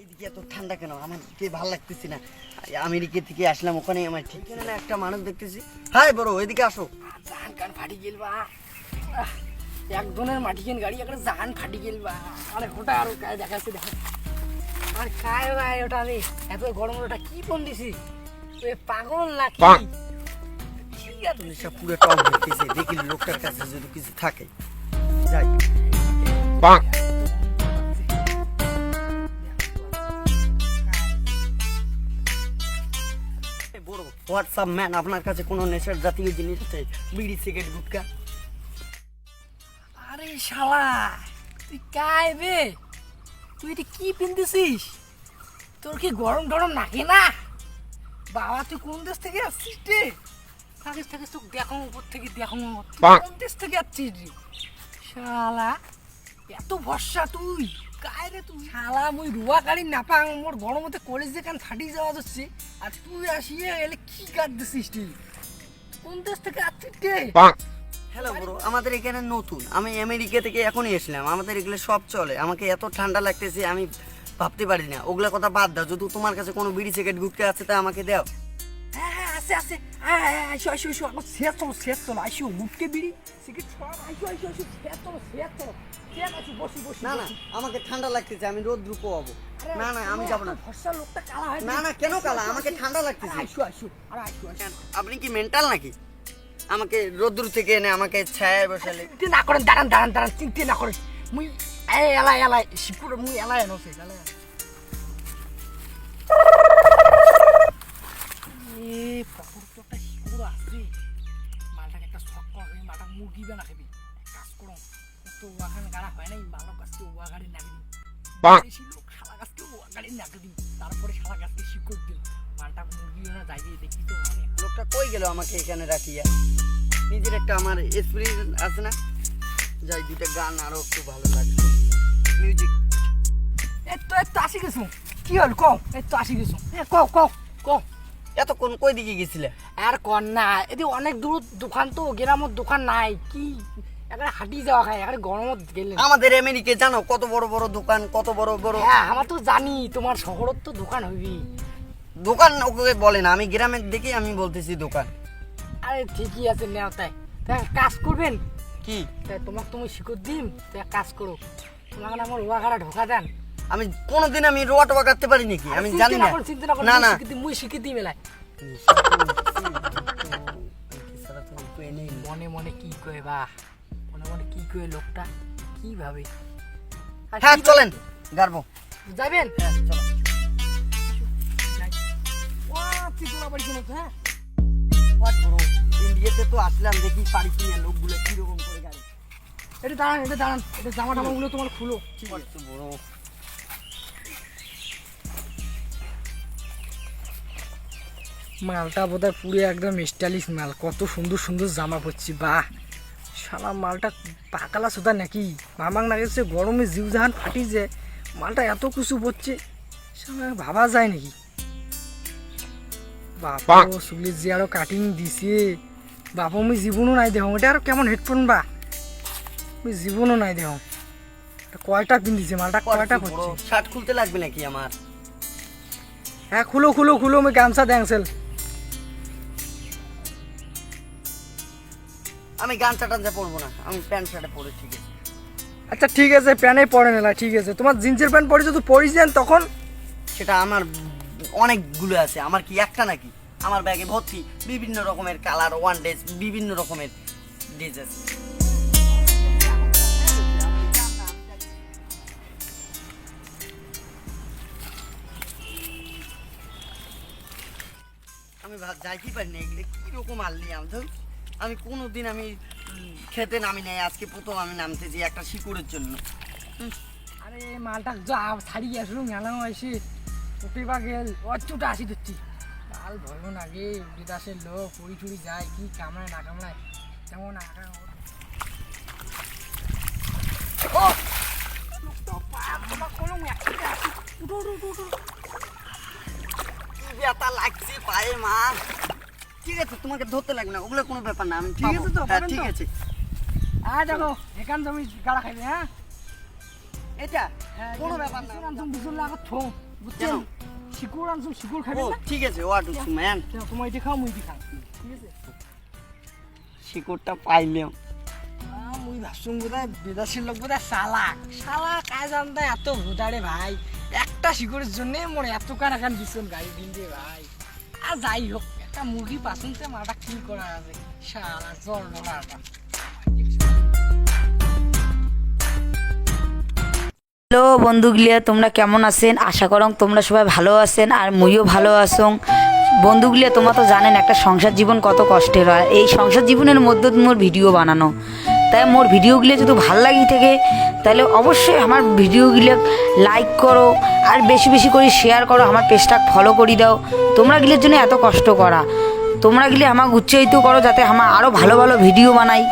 এইদিকে এত ঠান্ডা কেন? আমার কে ভালো লাগতেছে না। আমেরিকা থেকে আসলাম ওখানে আমার ঠিক না একটা মানুষ দেখতেছি। হাই বড় এদিকে আসো। জাহান কান ফাটি গেল বা। আহ, এক ধরনের মাটি কেন গাড়ি একটা জাহান ফাটি গেল আরে ওটা আরও দেখাচ্ছে দেখা। আর ভাই ওটা রে এত গরম ওটা কি ফোন দিছি? ওই পাগল নাকি? ঠিক আছে পুরো টপ হইতেছে দেখি লোকটার কাছে যদি কিছু থাকে। যাই। এই বড় হোয়াটসঅ্যাপ ম্যান আপনার কাছে কোনো নেশার জাতীয় জিনিস আছে? বিড়ি সিগারেট গুটকা? আরে শালা তুই কায় বে? তুই এটা কি পিনতেছিস? তোর কি গরম টরম নাকি না? বাবা তুই কোন দেশ থেকে আসছিস রে? থাকিস থাকিস তোকে দেখো উপর থেকে দেখো কোন দেশ থেকে আসছিস রে? শালা এত ভরসা তুই। কায় রে তুই? শালা মুই রুয়া গাড়ি নাপাং। মোর গরমতে কলেজ যেখান ফাটি যাওয়া যাচ্ছে আর তুই আসিয়ে এলে কি কাট দিছিস তুই? কোন দেশ থেকে আসছিস হ্যালো ব্রো আমাদের এখানে নতুন। আমি আমেরিকা থেকে এখনই এসলাম আমাদের এগুলো সব চলে। আমাকে এত ঠান্ডা লাগতেছে আমি ভাবতে পারি না ওগুলা কথা বাদ দাও। যদি তোমার কাছে কোনো বিড়ি সিগারেট গুটকা আছে তা আমাকে দাও। আছে আছে। আইসো আইসো আইসো আমার শেষ শেষ আইসো বিড়ি সিগারেট ছড়া আইসো আইসো আইসো শেষ শেষ চলো শেষ আছি বসি বসি না না আমাকে ঠান্ডা লাগতেছে আমি রোদ দ্রুপ হব না না আমি তোমার না। ভরসা লোকটা কালা হয় না, না, কেন কালা? আমাকে ঠান্ডা লাগতেছে। আইসো আইসো আরে আইসো আপনি কি মেন্টাল নাকি? আমাকে রোদ্দুর থেকে এনে আমাকে ছায়ায় বসালে। চিন্তা না করেন দাঁড়ান দাঁড়ান দাঁড়ান চিন্তা না করেন। মুই এলাই এলাই শিপুর মুই এলাই এনছে এলাই দিন বেশি লোক শালা গাছকে ওয়া গাড়ি নাগে দিন তারপরে শালা গাছকে শিকড় দিন মালটা মুরগি বানা যাই দেখি তো মানে। লোকটা কই গেল আমাকে এখানে রাখিয়া? নিজের একটা আমার এক্সপিরিয়েন্স আছে না? যাই দুইটা গান আরও একটু ভালো লাগে। মিউজিক তো আসি গেছো। কি হল কও? এই তো আসি গেছো। হ্যাঁ কও কও কও। এতক্ষণ কই দিকে গেছিলে? আর কর না এদি অনেক দূর দোকান তো গ্রামের দোকান নাই। কি এখানে হাঁটি যাওয়া খায় এখানে গরমত গেলে আমাদের আমেরিকা জানো কত বড় বড় দোকান কত বড় বড় হ্যাঁ আমার তো জানি তোমার শহরত তো দোকান হইবি দোকান ওকে বলে না আমি গ্রামের দেখে আমি বলতেছি দোকান। আরে ঠিকই আছে নেও তাই তাই কাজ করবেন? কি? তাই তোমাকে তুমি শিকড় দিম তাই কাজ করো। তোমাকে না আমার ওয়াঘাড়া ঢোকা দেন। আমি কোনোদিন আমি রোয়া টোয়া কাটতে পারি নাকি? আমি জানি না চিন্তা না না মুই দিই, শিখিয়ে দিই মেলায় মনে মনে কি কয়ে বা মনে মনে কি কয়ে লোকটা কি ভাবে আর হ্যাঁ কি চলেন গারবো যাবেন? হ্যাঁ চলো। ত্রিপুরা বাড়ি কিনে হ্যাঁ? হোয়াট ব্রো ইন্ডিয়াতে তো আসলাম দেখি পারি কিনা লোকগুলো কীরকম করে গাড়ি। এটা দাঁড়ান এটা দাঁড়ান এটা জামা টামাগুলো তোমার খুলো। What bro. মালটা বোধহয় পুরো একদম স্টাইলিশ মাল কত সুন্দর সুন্দর জামা পরছি বাহ। শালা মালটা পাকালা সুদা নাকি? মামাক লাগেছে গরমে জিউ জাহান ফাটি যে মালটা এত কিছু পড়ছে শালা ভাবা যায় নাকি? বাপা সুগলি যে আরও কাটিং দিছে। বাপ আমি জীবনও নাই দেহ এটা আরও কেমন হেডফোন বা? আমি জীবনও নাই দেহ কয়টা পিন্দিছে মালটা কয়টা পড়ছে? শার্ট খুলতে লাগবে নাকি আমার? হ্যাঁ খুলো খুলো খুলো আমি গামছা দ্যাংসেল আমি গান টাঞ্জা পরবো না আমি প্যান্ট শার্টে পরে ঠিক আছে। আচ্ছা ঠিক আছে প্যানে পরে নিলা ঠিক আছে। তোমার জিন্সের প্যান্ট পরে যদি পরিস যান তখন? সেটা আমার অনেকগুলো আছে আমার কি একটা নাকি? আমার ব্যাগে ভর্তি বিভিন্ন রকমের কালার ওয়ান ডেজ বিভিন্ন রকমের ড্রেস আছে। আমি যাইতেই পারি না এগুলো কীরকম আনলি আমি ধর আমি কোনো দিন আমি খেতে নামি নাই। আজকে প্রথম আমি নামতে নামতেছি একটা শিকড়ের জন্য। আরে মালটা যা ছাড়িয়ে আসলো মেলানো আসি উঠে বা গেল অচুটা আসি দিচ্ছি। মাল ভয় লাগে বিদাসের লোক পড়ি টুড়ি যায় কি কামড়ায় না কামড়ায় কেমন আঁকা ও। ব্যথা লাগছে পায়ে মা। ঠিক আছে তোমাকে ধরতে লাগবে না ওগুলো কোনো ব্যাপার না আমি ঠিক আছে তো, হ্যাঁ ঠিক আছে। আর দেখো এখান তুমি গাড়া খাইবে হ্যাঁ? এটা? হ্যাঁ, কোনো ব্যাপার না। আনছুম বিশুর লাগা থো বুঝছেন? শিকুর আনছুম শিকুর খাবে ও না? ঠিক আছে ওয়াট ম্যান। চলো, তোমার এটি খাও মুই খাও ঠিক আছে? শিকড়টা পাইলাম মুই ভাবছুম বোধহয় বিদেশের লোক বোধহয় শালাক শালাক আজ জানতে এত ভুদারে ভাই। একটা শিকড়ের জন্য মোর এত কান এখান দিছুন গাড়ি দিন ভাই। আর যাই হোক। একটা মুরগি পাশুনতে মাটা কি করা আছে শালা জ্বর ডলারটা হ্যালো বন্ধুগুলিয়া তোমরা কেমন আছেন? আশা করং তোমরা সবাই ভালো আছেন আর মুইও ভালো আছং। বন্ধুগুলিয়া তোমরা তো জানেন একটা সংসার জীবন কত কষ্টের হয়। এই সংসার জীবনের মধ্যে মোর ভিডিও বানানো। তাই মোর ভিডিওগুলি যদি ভালো লাগি থাকে তাহলে অবশ্যই আমার ভিডিওগুলো লাইক করো, আর বেশি বেশি করে শেয়ার করো, আমার পেজটা ফলো করি দাও। তোমরা গিলের জন্য এত কষ্ট করা। তোমরা গিলে আমাকে উৎসাহিত করো যাতে আমার আরও ভালো ভালো ভিডিও বানাই।